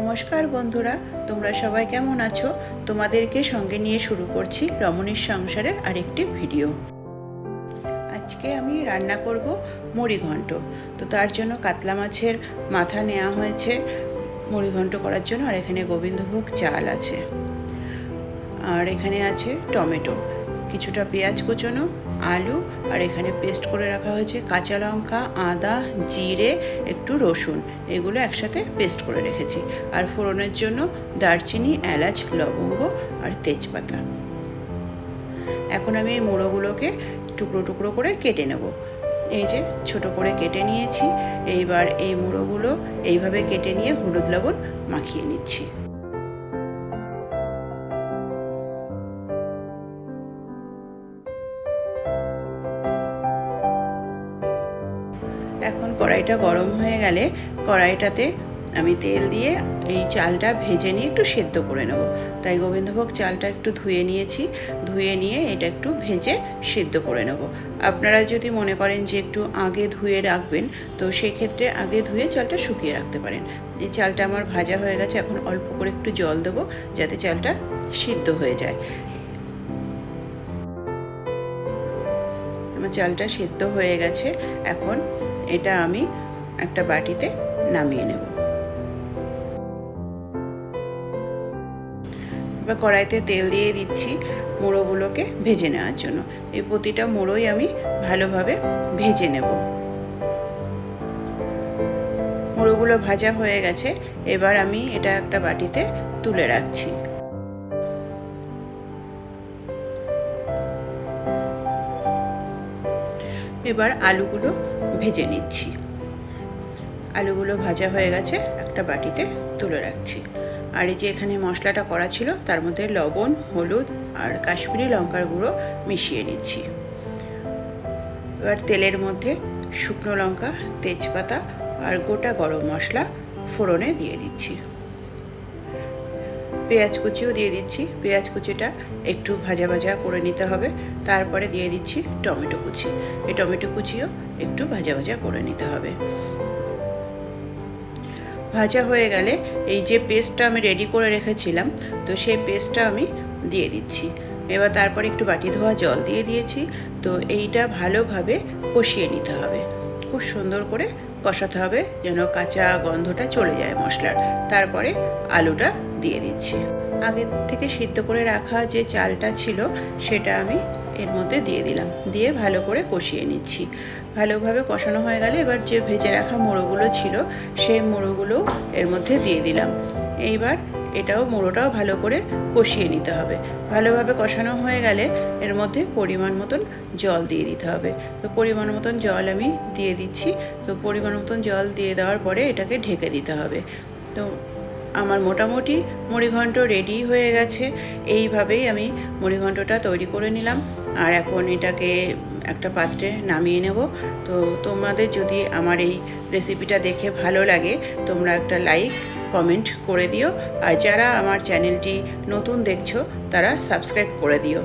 নমস্কার বন্ধুরা, তোমরা সবাই কেমন আছো? তোমাদেরকে সঙ্গে নিয়ে শুরু করছি রমণীর সংসারের আরেকটি ভিডিও। আজকে আমি রান্না করব মুড়ি ঘন্ট। তো তার জন্য কাতলা মাছের মাথা নেওয়া হয়েছে। মুড়ি ঘন্ট করার জন্য আর এখানে গোবিন্দভোগ চাল আছে। আর এখানে আছে টমেটো। কিছুটা পেঁয়াজ কুচোনো, আলু, আর এখানে পেস্ট করে রাখা হয়েছে কাঁচা লঙ্কা, আদা, জিরে, একটু রসুন। এগুলো একসাথে পেস্ট করে রেখেছি। আর ফোড়নের জন্য দারচিনি, এলাচ, লবঙ্গ আর তেজপাতা। এখন আমি এই মুড়োগুলোকে টুকরো টুকরো করে কেটে নেব। এই যে ছোট করে কেটে নিয়েছি। এইবার এই মুড়োগুলো এইভাবে কেটে নিয়ে হলুদ লবণ মাখিয়ে নিচ্ছি। এখন কড়াইটা গরম হয়ে গেলে কড়াইটাতে আমি তেল দিয়ে এই চালটা ভেজে নিয়ে একটু সেদ্ধ করে নেব। তাই গোবিন্দভোগ চালটা একটু ধুয়ে নিয়েছি। ধুয়ে নিয়ে এটা একটু ভেজে সেদ্ধ করে নেব। আপনারা যদি মনে করেন যে একটু আগে ধুয়ে রাখবেন, তো সেক্ষেত্রে আগে ধুয়ে চালটা শুকিয়ে রাখতে পারেন। এই চালটা আমার ভাজা হয়ে গেছে, এখন অল্প করে একটু জল দেবো যাতে চালটা সিদ্ধ হয়ে যায়। আমার চালটা সেদ্ধ হয়ে গেছে, এখন এটা আমি একটা বাটিতে নামিয়ে নেব। এবার কড়াইতে তেল দিয়ে দিচ্ছি মুড়োগুলোকে ভেজে নেওয়ার জন্য। এই প্রতিটা মুড়োই আমি ভালোভাবে ভেজে নেব। মুড়োগুলো ভাজা হয়ে গেছে, এবার আমি এটা একটা বাটিতে তুলে রাখছি। এবার আলুগুলো ভেজে নিচ্ছি। আলুগুলো ভাজা হয়ে গেছে, একটা বাটিতে তুলে রাখছি। আর এই যে এখানে মশলাটা করা ছিল, তার মধ্যে লবণ, হলুদ আর কাশ্মীরি লঙ্কার গুঁড়ো মিশিয়ে নিচ্ছি। এবার তেলের মধ্যে শুকনো লঙ্কা, তেজপাতা আর গোটা গরম মশলা ফোড়নে দিয়ে দিচ্ছি। পেঁয়াজ কুচিও দিয়ে দিচ্ছি। পেঁয়াজ কুচিটা একটু ভাজা ভাজা করে নিতে হবে। তারপরে দিয়ে দিচ্ছি টমেটো কুচি। এই টমেটো কুচিও একটু ভাজা ভাজা করে নিতে হবে। ভাজা হয়ে গেলে এই যে পেস্টটা আমি রেডি করে রেখেছিলাম, তো সেই পেস্টটা আমি দিয়ে দিচ্ছি। এবার তারপরে একটু বাটি ধোয়া জল দিয়ে দিয়েছি, তো এইটা ভালোভাবে কষিয়ে নিতে হবে। খুব সুন্দর করে কষাতে হবে যেন কাঁচা গন্ধটা চলে যায় মশলার। তারপরে আলুটা দিয়ে দিচ্ছি। আগের থেকে সিদ্ধ করে রাখা যে চালটা ছিল, সেটা আমি এর মধ্যে দিয়ে দিলাম। দিয়ে ভালো করে কষিয়ে নিচ্ছি। ভালোভাবে কষানো হয়ে গেলে এবার যে ভেজে রাখা মোড়োগুলো ছিল, সেই মোড়োগুলো এর মধ্যে দিয়ে দিলাম। এইবার এটাও মুড়োটাও ভালো করে কষিয়ে নিতে হবে। ভালোভাবে কষানো হয়ে গেলে এর মধ্যে পরিমাণ মতন জল দিয়ে দিতে হবে। তো পরিমাণ মতন জল আমি দিয়ে দিচ্ছি। তো পরিমাণ মতন জল দিয়ে দেওয়ার পরে এটাকে ঢেকে দিতে হবে। তো আমার মোটামুটি মুড়িঘণ্ট রেডি হয়ে গেছে। এইভাবেই আমি মুড়িঘণ্টটা তৈরি করে নিলাম। আর এখন এটাকে একটা পাত্রে নামিয়ে নেব। তো তোমাদের যদি আমার এই রেসিপিটা দেখে ভালো লাগে, তোমরা একটা লাইক কমেন্ট করে দিও। আর যারা আমার চ্যানেলটি নতুন দেখছ তারা সাবস্ক্রাইব করে দিও।